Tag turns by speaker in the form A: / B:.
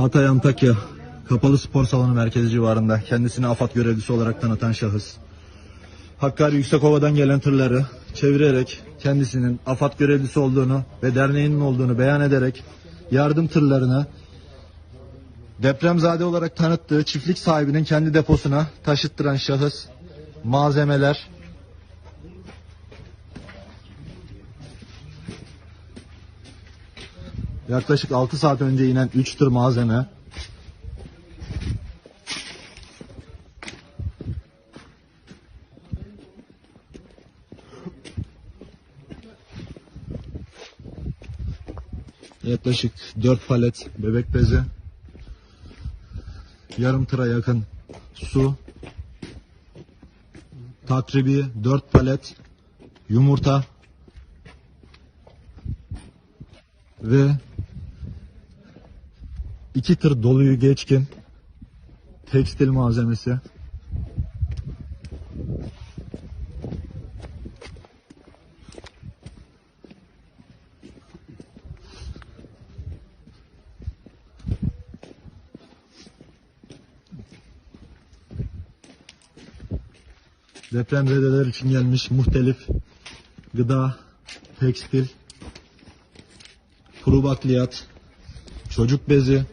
A: Hatay Antakya Kapalı Spor Salonu merkezi civarında kendisini AFAD görevlisi olarak tanıtan şahıs. Hakkari Yüksekova'dan gelen tırları çevirerek kendisinin AFAD görevlisi olduğunu ve derneğinin olduğunu beyan ederek yardım tırlarını depremzade olarak tanıttığı çiftlik sahibinin kendi deposuna taşıttıran şahıs malzemeler yaklaşık 6 saat önce inen 3 tır malzeme. Yaklaşık 4 palet bebek bezi. Yarım tıra yakın su. Takribi 4 palet yumurta. Ve iki tır doluyu geçkin. Tekstil malzemesi. Depremzedeler için gelmiş muhtelif gıda, tekstil, kuru bakliyat, çocuk bezi,